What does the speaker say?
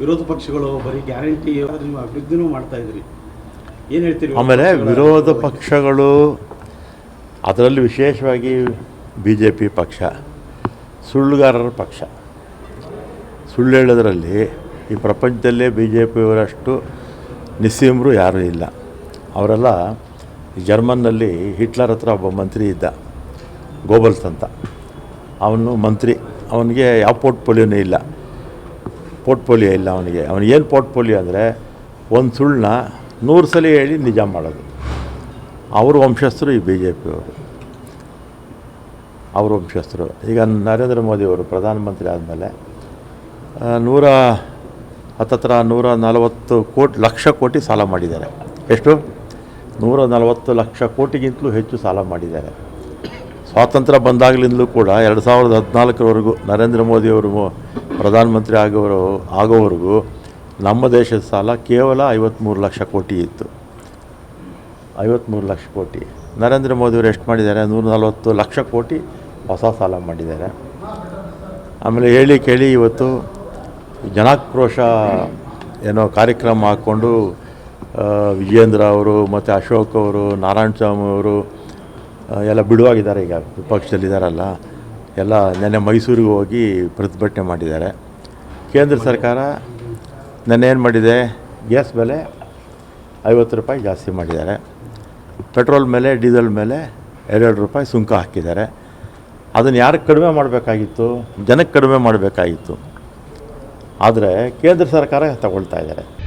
ವಿರೋಧ ಪಕ್ಷಗಳು ಬರೀ ಗ್ಯಾರಂಟಿ ನೀವು ಅಭಿವೃದ್ಧಿನೂ ಮಾಡ್ತಾ ಇದ್ರಿ ಏನು ಹೇಳ್ತೀರಿ ಆಮೇಲೆ ವಿರೋಧ ಪಕ್ಷಗಳು ಅದರಲ್ಲಿ ವಿಶೇಷವಾಗಿ ಬಿ ಜೆ ಪಿ ಪಕ್ಷ ಸುಳ್ಳುಗಾರರ ಪಕ್ಷ. ಸುಳ್ಳು ಹೇಳೋದ್ರಲ್ಲಿ ಈ ಪ್ರಪಂಚದಲ್ಲೇ ಬಿ ಜೆ ಪಿಯವರಷ್ಟು ನಿಸ್ಸೀಮರು ಯಾರೂ ಇಲ್ಲ. ಅವರೆಲ್ಲ ಜರ್ಮನ್ನಲ್ಲಿ ಹಿಟ್ಲರ್ ಹತ್ರ ಒಬ್ಬ ಮಂತ್ರಿ ಇದ್ದ ಗೋಬಲ್ಸ್ ಅಂತ. ಅವನು ಮಂತ್ರಿ. ಅವನಿಗೆ ಯಾವ ಪೋರ್ಟ್ಫೋಲಿಯೋನೇ ಇಲ್ಲ. ಪೋರ್ಟ್ಫೋಲಿಯೋ ಇಲ್ಲ ಅವನಿಗೆ. ಅವನಿಗೇನು ಪೋರ್ಟ್ಫೋಲಿಯೋ ಅಂದರೆ ಒಂದು ಸುಳ್ಳನ್ನ ನೂರು ಸಲ ಹೇಳಿ ನಿಜ ಮಾಡೋದು. ಅವರು ವಂಶಸ್ಥರು ಈ ಬಿ ಜೆ ಪಿಯವರು ಅವ್ರ ವಂಶಸ್ಥರು. ಈಗ ನರೇಂದ್ರ ಮೋದಿಯವರು ಪ್ರಧಾನಮಂತ್ರಿ ಆದಮೇಲೆ ನೂರ ಹತ್ತತ್ರ ನೂರ ನಲವತ್ತು ಕೋಟಿ, ಲಕ್ಷ ಕೋಟಿ ಸಾಲ ಮಾಡಿದ್ದಾರೆ. ಎಷ್ಟು? ನೂರ ನಲವತ್ತು ಲಕ್ಷ ಕೋಟಿಗಿಂತಲೂ ಹೆಚ್ಚು ಸಾಲ ಮಾಡಿದ್ದಾರೆ. ಸ್ವಾತಂತ್ರ್ಯ ಬಂದಾಗಲಿಂದಲೂ ಕೂಡ ಎರಡು ಸಾವಿರದ ಹದಿನಾಲ್ಕರವರೆಗೂ ನರೇಂದ್ರ ಮೋದಿಯವರು ಪ್ರಧಾನಮಂತ್ರಿ ಆಗೋರು, ಆಗೋವರೆಗೂ ನಮ್ಮ ದೇಶದ ಸಾಲ ಕೇವಲ ಐವತ್ತ್ಮೂರು ಲಕ್ಷ ಕೋಟಿ ಇತ್ತು. ಐವತ್ತ್ಮೂರು ಲಕ್ಷ ಕೋಟಿ. ನರೇಂದ್ರ ಮೋದಿಯವರು ಎಷ್ಟು ಮಾಡಿದ್ದಾರೆ? ನೂರ ನಲವತ್ತು ಲಕ್ಷ ಕೋಟಿ ಹೊಸ ಸಾಲ ಮಾಡಿದ್ದಾರೆ. ಆಮೇಲೆ ಹೇಳಿ ಕೇಳಿ ಇವತ್ತು ಜನಾಕ್ರೋಶ ಏನೋ ಕಾರ್ಯಕ್ರಮ ಹಾಕ್ಕೊಂಡು ವಿಜೇಂದ್ರ ಅವರು ಮತ್ತು ಅಶೋಕ್ ಅವರು, ನಾರಾಯಣ ಸ್ವಾಮಿ ಅವರು ಎಲ್ಲ ಬಿಡುವಾಗಿದ್ದಾರೆ ಈಗ ವಿಪಕ್ಷದಲ್ಲಿದ್ದಾರಲ್ಲ. ಎಲ್ಲ ನೆನ್ನೆ ಮೈಸೂರಿಗೆ ಹೋಗಿ ಪ್ರತಿಭಟನೆ ಮಾಡಿದ್ದಾರೆ. ಕೇಂದ್ರ ಸರ್ಕಾರ ನೆನ್ನೆ ಏನು ಮಾಡಿದೆ? ಗ್ಯಾಸ್ ಬೆಲೆ ಐವತ್ತು ರೂಪಾಯಿ ಜಾಸ್ತಿ ಮಾಡಿದ್ದಾರೆ. ಪೆಟ್ರೋಲ್ ಮೇಲೆ, ಡೀಸೆಲ್ ಮೇಲೆ ಎರಡೆರಡು ರೂಪಾಯಿ ಸುಂಕ ಹಾಕಿದ್ದಾರೆ. ಅದನ್ನು ಯಾರು ಕಡಿಮೆ ಮಾಡಬೇಕಾಗಿತ್ತು? ಜನಕ್ಕೆ ಕಡಿಮೆ ಮಾಡಬೇಕಾಗಿತ್ತು. ಆದರೆ ಕೇಂದ್ರ ಸರ್ಕಾರ ತಗೊಳ್ತಾ ಇದ್ದಾರೆ.